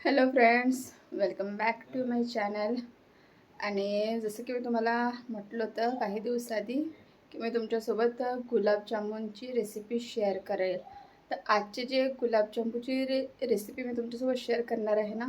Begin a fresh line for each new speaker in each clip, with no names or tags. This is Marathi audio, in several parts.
Hello friends welcome back to my channel आणि जसं की मी तुम्हाला म्हटलं होतं काही दिवस आधी की मी तुमच्यासोबत गुलाबजामुनची रेसिपी शेअर करेल. तर आजचे जे गुलाबजामुनची रे रेसिपी मी तुमच्यासोबत शेअर करणार आहे ना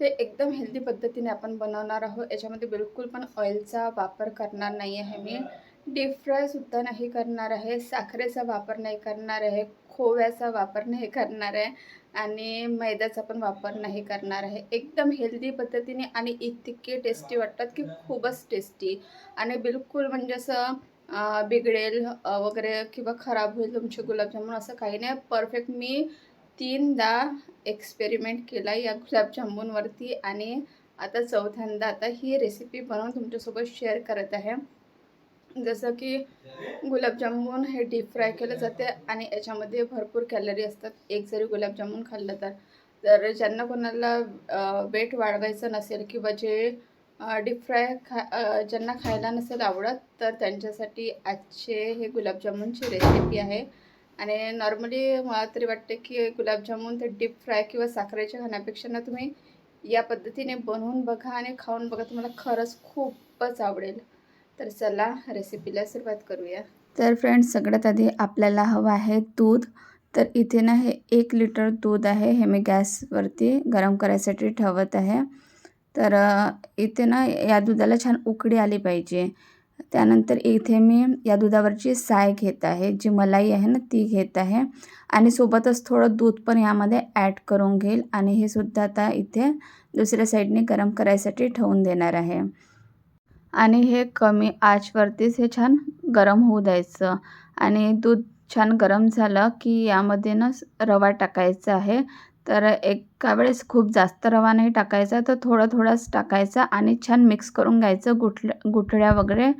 ते एकदम हेल्दी पद्धतीने आपण बनवणार आहोत. याच्यामध्ये बिलकुल पण ऑइलचा वापर करणार नाही आहे मी. डीप फ्रायसुद्धा नाही करणार आहे. साखरेचा वापर नाही करणार आहे. खोव्याचा वापर नाही करणार आहे. आणि मैद्याचा पण वापर नाही करणार आहे. एकदम हेल्दी पद्धतीने आणि इतके टेस्टी वाटतात की खूपच टेस्टी आणि बिलकुल म्हणजे असं बिघडेल वगैरे किंवा खराब होईल तुमचे गुलाबजामुन असं काही नाही. परफेक्ट मी तीनदा एक्सपेरिमेंट केला या गुलाबजामुनवरती आणि आता चौथ्यांदा आता ही रेसिपी बनवून तुमच्यासोबत शेअर करत आहे. जसं की गुलाबजामुन हे डीप फ्राय केलं जाते आणि याच्यामध्ये भरपूर कॅलरी असतात. एक जरी गुलाबजामुन खाल्लं तर. तर ज्यांना कोणाला वेट वाढवायचं नसेल किंवा जे डीप फ्राय खा ज्यांना खायला नसेल आवडत तर त्यांच्यासाठी आजचे हे गुलाबजामुनची रेसिपी आहे. आणि नॉर्मली मला तरी वाटते की गुलाबजामुन ते डीप फ्राय किंवा साखरेच्या खाण्यापेक्षा ना तुम्ही या पद्धतीने बनवून बघा आणि खाऊन बघा तुम्हाला खरंच खूपच आवडेल. तर चला रेसिपीला सुरुवात करूया. तर फ्रेंड्स सगळ्यात आधी आपल्याला हवं आहे दूध. तर इथे ना हे एक लिटर दूध आहे हे मी गॅसवरती गरम करायसाठी ठेवत आहे. तर इथे ना या दुधाला छान उकडी आली पाहिजे. त्यानंतर इथे मी या दुधावरची साय घेत आहे जी मलाई आहे ना ती घेत आहे. आणि सोबतच थोडं दूध पण यामध्ये ॲड करून घेईल. आणि हे सुद्धा आता इथे दुसऱ्या साईडने गरम करायसाठी ठेवून देणार आहे. आणि हे कमी आचवरतीच हे छान गरम होऊ द्यायचं. आणि दूध छान गरम झालं की यामध्ये ना रवा टाकायचा आहे. तर एका वेळेस खूप जास्त रवा नाही टाकायचा तर थोडा थोडाच टाकायचा आणि छान मिक्स करून घ्यायचं गुठल्या गुठळ्या वगैरे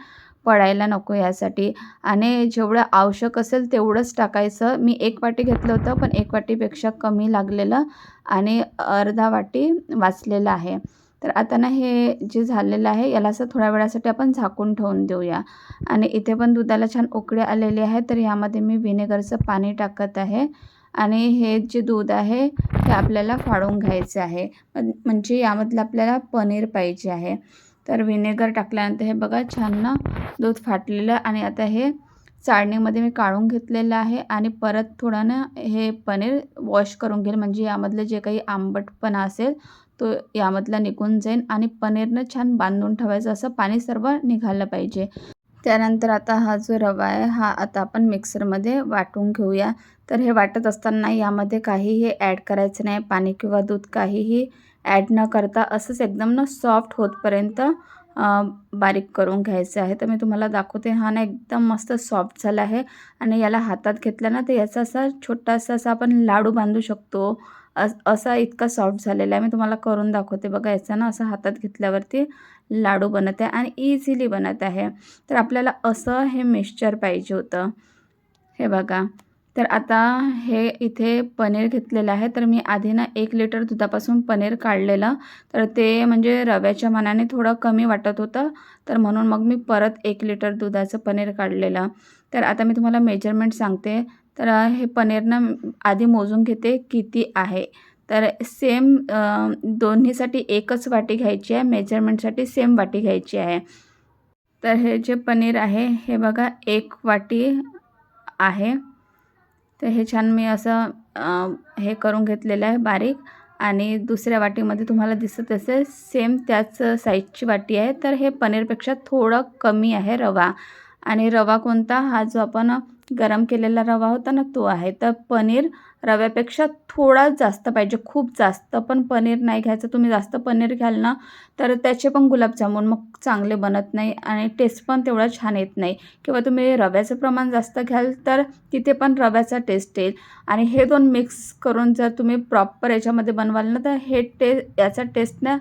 पडायला नको यासाठी. आणि जेवढं आवश्यक असेल तेवढंच टाकायचं. मी एक वाटी घेतलं होतं पण एक वाटीपेक्षा कमी लागलेलं आणि अर्धा वाटी वाचलेलं आहे. तर आता ना हे जे झालेलं आहे याला असं थोड्या वेळासाठी आपण झाकून ठेवून देऊया. आणि इथे पण दुधाला छान उकडे आलेले आहे तर यामध्ये मी व्हिनेगरचं पाणी टाकत आहे. आणि हे जे दूध आहे ते आपल्याला फाडून घ्यायचं आहे. म्हणजे यामधलं आपल्याला पनीर पाहिजे आहे. तर व्हिनेगर टाकल्यानंतर हे बघा छान ना दूध फाटलेलं. आणि आता हे चाळणीमध्ये मी काढून घेतलेलं आहे. आणि परत थोडं ना हे पनीर वॉश करून घेईल. म्हणजे यामधलं जे काही आंबटपणा असेल तो यामधला निघून जाईल आणि पनीरनं छान बांधून ठेवायचं असं पाणी सर्व निघालं पाहिजे. त्यानंतर आता हा जो रवा आहे हा आता आपण मिक्सरमध्ये वाटून घेऊया. तर हे वाटत असताना यामध्ये काहीही ॲड करायचं नाही. पाणी किंवा दूध काहीही ॲड न करता असंच एकदम ना सॉफ्ट होतपर्यंत बारीक करून घ्यायचं आहे. तर मी तुम्हाला दाखवते हा ना एकदम मस्त सॉफ्ट झाला आहे. आणि याला हातात घेतला ना तर याचा असा छोटासा असा आपण लाडू बांधू शकतो. अस असा इतका सॉफ्ट झालेला आहे. मी तुम्हाला करून दाखवते. बघा याचा ना असं हातात घेतल्यावरती लाडू बनत आहे आणि इझिली बनत आहे. तर आपल्याला असं हे मिक्सचर पाहिजे होतं. हे बघा. तर आता हे इथे पनीर घेतलेलं आहे. तर मी आधी ना एक लिटर दुधापासून पनीर काढलेलं. तर ते म्हणजे रव्याच्या मानाने थोडं कमी वाटत होतं. तर म्हणून मग मी परत एक लिटर दुधाचं पनीर काढलेलं. तर आता मी तुम्हाला मेजरमेंट सांगते. तर हे पनीरनं आधी मोजून घेते किती आहे. तर सेम दोन्हीसाठी एकच वाटी घ्यायची आहे. मेजरमेंटसाठी सेम वाटी घ्यायची आहे. तर हे जे पनीर आहे हे बघा एक वाटी आहे. तर हे छान मी असं हे करून घेतलेलं आहे बारीक. आणि दुसऱ्या वाटीमध्ये तुम्हाला दिसत असेल सेम त्याच साईजची वाटी आहे. तर हे पनीरपेक्षा थोडं कमी आहे रवा. आणि रवा कोणता? हा जो आपण गरम केलेला रवा होता ना तो आहे. तर पनीर रव्यापेक्षा थोडा जास्त पाहिजे खूप जास्त. पण पनीर नाही घ्यायचं. तुम्ही जास्त पनीर घ्याल ना तर त्याचे पण गुलाबजामुन मग चांगले बनत नाही आणि टेस्ट पण तेवढा छान येत नाही. किंवा तुम्ही रव्याचं प्रमाण जास्त घ्याल तर तिथे पण रव्याचा टेस्ट येईल. आणि हे दोन मिक्स करून जर तुम्ही प्रॉपर याच्यामध्ये बनवाल ना तर हे टे याचा टेस्ट ना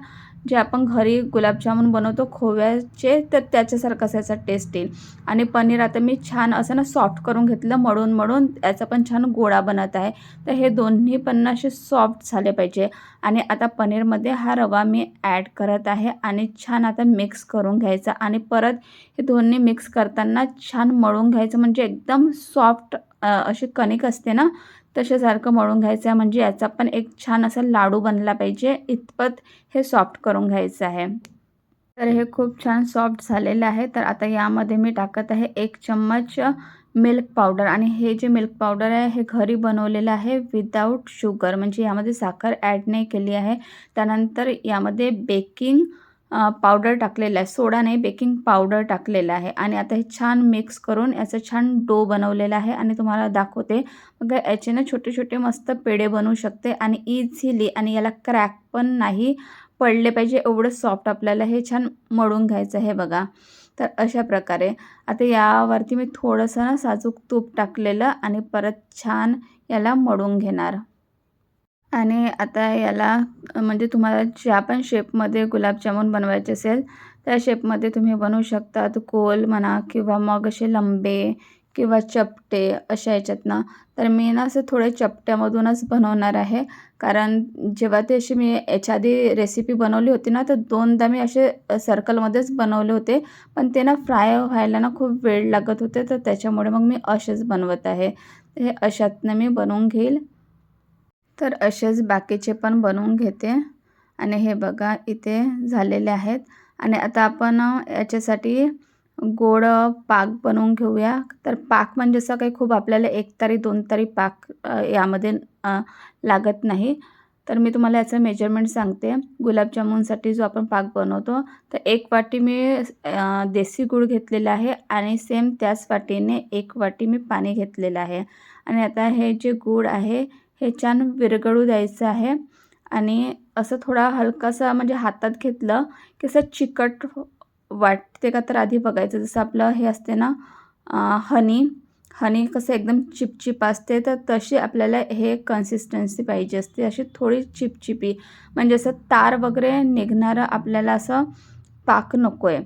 जे आपण घरी गुलाबजामुन बनवतो खोव्याचे तर त्याच्यासारखाच याचा टेस्ट येईल. आणि पनीर आता मी छान असं ना सॉफ्ट करून घेतलं मळून मळून याचा पण छान गोळा बनत आहे. तर हे दोन्ही पण असे सॉफ्ट झाले पाहिजे. आणि आता पनीरमध्ये हा रवा मी ॲड करत आहे आणि छान आता मिक्स करून घ्यायचा. आणि परत हे दोन्ही मिक्स करताना छान मळून घ्यायचं म्हणजे एकदम सॉफ्ट अशी कणिक असते ना तशासारखं मळून घ्यायचं आहे. म्हणजे याचा पण एक छान असा लाडू बनला पाहिजे. इतपत हे सॉफ्ट करून घ्यायचं आहे. तर हे खूप छान सॉफ्ट झालेलं आहे. तर आता यामध्ये मी टाकत आहे एक चम्मच मिल्क पावडर आणि हे जे मिल्क पावडर आहे हे घरी बनवलेलं आहे विदाऊट शुगर म्हणजे यामध्ये साखर ॲड नाही केली आहे. त्यानंतर यामध्ये बेकिंग पावडर टाकलेलं आहे. सोडा नाही बेकिंग पावडर टाकलेलं आहे. आणि आता हे छान मिक्स करून याचं छान डो बनवलेला आहे. आणि तुम्हाला दाखवते. मग याचे ना छोटे छोटे मस्त पेढे बनवू शकते. आणि इझिली आणि याला क्रॅक पण नाही पडले पाहिजे. एवढं सॉफ्ट आपल्याला हे छान मळून घ्यायचं आहे बघा. तर अशा प्रकारे. आता यावरती मी थोडंसं ना साजूक तूप टाकलेलं आणि परत छान याला मळून घेणार. आणि आता याला म्हणजे तुम्हाला ज्या पण शेपमध्ये गुलाबजामुन बनवायचे असेल त्या शेपमध्ये तुम्ही बनवू शकतात गोल म्हणा किंवा मग असे लंबे किंवा चपटे अशा याच्यातनं. तर मी ना असं थोडे चपट्यामधूनच बनवणार आहे. कारण जेव्हा ते अशी मी याच्या आधी रेसिपी बनवली होती ना तर दोनदा मी असे सर्कलमध्येच बनवले होते. पण ते ना फ्राय व्हायला ना खूप वेळ लागत होते तर त्याच्यामुळे मग मी असेच बनवत आहे. हे अशातनं मी बनवून घेईल. तर असेच बाकीचे पण बनवून घेते. आणि हे बघा इथे झालेले आहेत. आणि आता आपण याच्यासाठी गोड पाक बनवून घेऊया. तर पाक म्हणजे असं काही खूप आपल्याला एक तारी दोन तारी पाक यामध्ये लागत नाही. तर मी तुम्हाला याचं मेजरमेंट सांगते. गुलाबजामुनसाठी जो आपण पाक बनवतो तर एक वाटी मी देसी गूळ घेतलेला आहे. आणि सेम त्याच वाटीने एक वाटी मी पाणी घेतलेलं आहे. आणि आता हे जे गूळ आहे हे छान विरघळू द्यायचं आहे. आणि असं थोडा हलकासा म्हणजे हातात घेतलं की असं चिकट वाटते का तर आधी बघायचं. जसं आपलं हे असते ना हनी हनी कसं एकदम चिपचिप असते तर तशी आपल्याला हे कन्सिस्टन्सी पाहिजे असते. अशी थोडी चिपचिपी. म्हणजे असं तार वगैरे निघणारं आपल्याला असं पाक नको आहे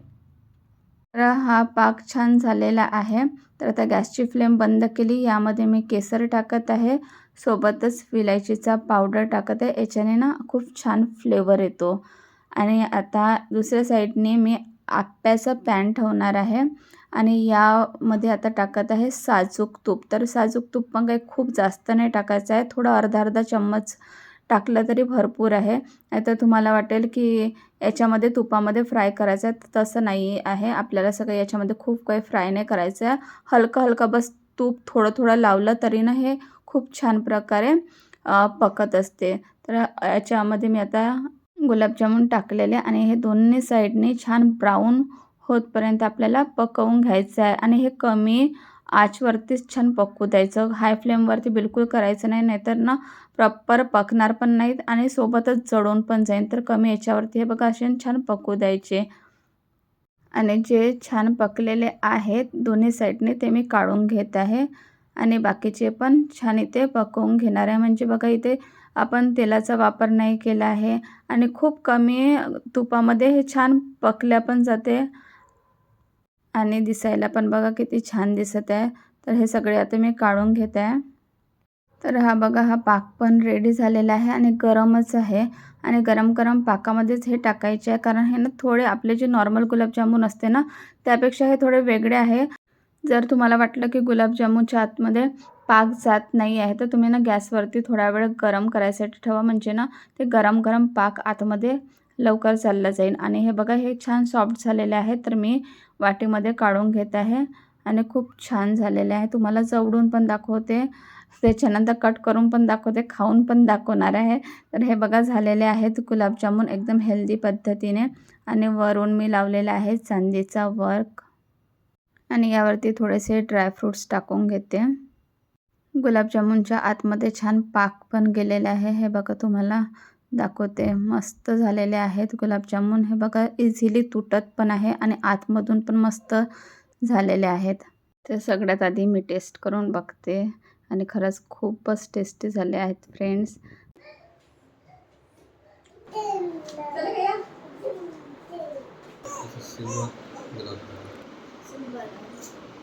तर हा पाक छान झालेला आहे. तर आता गॅसची फ्लेम बंद केली. यामध्ये मी केसर टाकत आहे. सोबतच विलायचीचा पावडर टाकत आहे. याच्याने ना खूप छान फ्लेवर येतो. आणि आता दुसऱ्या साईडने मी आप्याचं पॅन ठेवणार आहे. आणि यामध्ये आता टाकत आहे साजूक तूप. तर साजूक तूप पण काही खूप जास्त नाही टाकायचं आहे. थोडं अर्धा अर्धा चम्मच टाकलं तरी भरपूर आहे. नाहीतर तुम्हाला वाटेल की याच्यामध्ये तुपामध्ये फ्राय करायचं आहे. तसं नाही आहे. आपल्याला सगळं याच्यामध्ये खूप काही फ्राय नाही करायचं आहे. हलकं हलकं बस तूप थोडं थोडं लावलं तरी ना हे खूप छान प्रकारे पकत असते. तर याच्यामध्ये मी आता गुलाबजामुन टाकलेले आणि हे दोन्ही साईडने छान ब्राऊन होतपर्यंत आपल्याला पकवून घ्यायचं आहे आणि हे कमी आचवरतीच छान पकवू द्यायचं. हाय फ्लेमवरती बिलकुल करायचं नाही नाहीतर ना प्रॉपर पकणार पण नाहीत आणि सोबतच जळून पण जाईल तर कमी याच्यावरती हे बघा असे छान पकवू द्यायचे. आणि जे छान पकलेले आहेत दोन्ही साईडने ते मी काढून घेत आहे. आणि बाकीचे पण छान इथे पकवून घेणार आहे. म्हणजे बघा इथे आपण तेलाचा वापर नाही केला आहे आणि खूप कमी तुपामध्ये हे छान पकल्या पण जाते आणि दिसायला पण बघा किती छान दिसत आहे. तर हे सगळे आता मी काढून घेत आहे. तर हा बघा हा पाक पण रेडी झालेला आहे आणि गरमच आहे. आणि गरम गरम पाकामध्येच हे टाकायचे आहे. कारण हे ना थोडे आपले जे नॉर्मल गुलाबजामुन असते ना त्यापेक्षा हे थोडे वेगळे आहे. जर तुम्हाला वाटलं की गुलाबजामुनच्या आतमध्ये पाक जात नाही आहे तर तुम्ही ना गॅसवरती थोडा वेळ गरम करायसाठी ठेवा. म्हणजे ना ते गरम गरम पाक आतमध्ये लवकर चाललं जाईल. आणि हे बघा हे छान सॉफ्ट झालेले आहे तर मी वाटीमध्ये काढून घेत आहे. आणि खूप छान झालेले आहे. तुम्हाला जवळून पण दाखवते. त्याच्यानंतर कट करून पण दाखवते खाऊन पण दाखवणार आहे. तर हे बघा झालेले आहेत गुलाबजामून एकदम हेल्दी पद्धतीने. आणि वरून मी लावलेला आहे चांदीचा वर्क. आणि यावरती थोडेसे ड्रायफ्रूट्स टाकून घेते. गुलाबजामुनच्या आतमध्ये छान पाक पण गेलेले आहे. हे बघा तुम्हाला दाखवते. मस्त झालेले आहेत गुलाबजामुन. हे बघा इझिली तुटत पण आहे आणि आतमधून पण मस्त झालेले आहेत. ते सगळ्यात आधी मी टेस्ट करून बघते. आणि खरंच खूपच टेस्टी झाले आहेत फ्रेंड्स
日本人